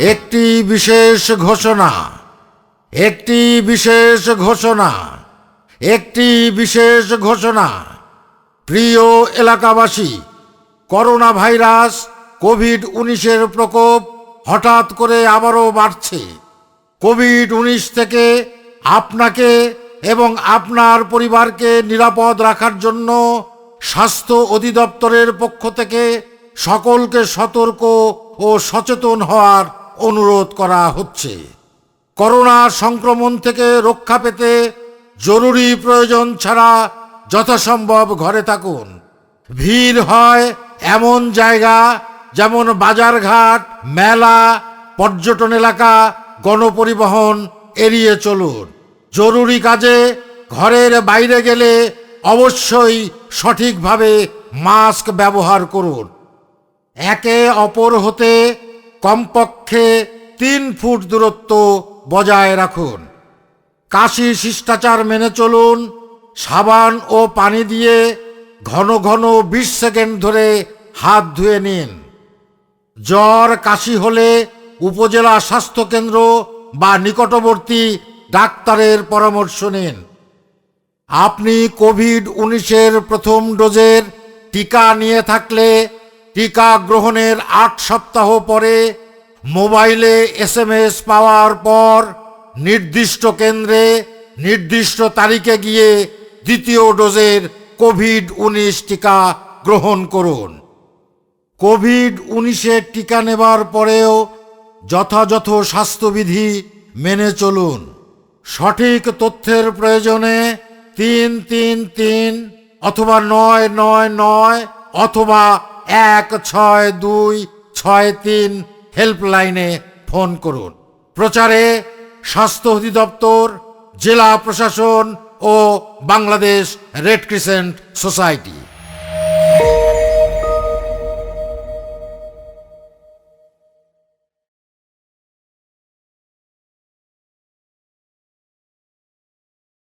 একটি বিশেষ ঘোষণা, একটি বিশেষ ঘোষণা, একটি বিশেষ ঘোষণা। প্রিয় এলাকাবাসী, করোনা ভাইরাস কোভিড উনিশের প্রকোপ হঠাৎ করে আবারও বাড়ছে। কোভিড উনিশ থেকে আপনাকে এবং আপনার পরিবারকে নিরাপদ রাখার জন্য স্বাস্থ্য অধিদপ্তরের পক্ষ থেকে সকলকে সতর্ক ও সচেতন হওয়ার অনুরোধ করা হচ্ছে। করোনা সংক্রমণ থেকে রক্ষা পেতে জরুরি প্রয়োজন ছাড়া যথাসম্ভব ঘরে থাকুন। ভিড় হয় এমন জায়গা, যেমন বাজারঘাট, মেলা, পর্যটন এলাকা, গণপরিবহন, এড়িয়ে চলুন। জরুরি কাজে ঘরের বাইরে গেলে অবশ্যই সঠিকভাবে মাস্ক ব্যবহার করুন। একে অপর হতে কমপক্ষে তিন ফুট দূরত্ব বজায় রাখুন। কাশি শিষ্টাচার মেনে চলুন, সাবান ও পানি দিয়ে ঘন ঘন বিশ সেকেন্ড ধরে হাত ধুয়ে নিন। জ্বর, কাশি হলে উপজেলা স্বাস্থ্যকেন্দ্র বা নিকটবর্তী ডাক্তারের পরামর্শ নিন। আপনি কোভিড উনিশের প্রথম ডোজের টিকা নিয়ে থাকলে টিকা গ্রহণের আট সপ্তাহ পরে মোবাইলে এসএমএস পাওয়ার পর নির্দিষ্ট কেন্দ্রে নির্দিষ্ট তারিখে গিয়ে দ্বিতীয় ডোজের কোভিড উনিশ টিকা গ্রহণ করুন। কোভিড উনিশের টিকা নেবার পরেও যথাযথ স্বাস্থ্যবিধি মেনে চলুন। সঠিক তথ্যের প্রয়োজনে তিন তিন তিন অথবা নয় নয় নয় অথবা এক ছয় দুই ছয় তিন হেল্পলাইনে ফোন করুন। প্রচারে স্বাস্থ্য অধিদপ্তর, জেলা প্রশাসন ও বাংলাদেশ রেড ক্রিসেন্ট সোসাইটি।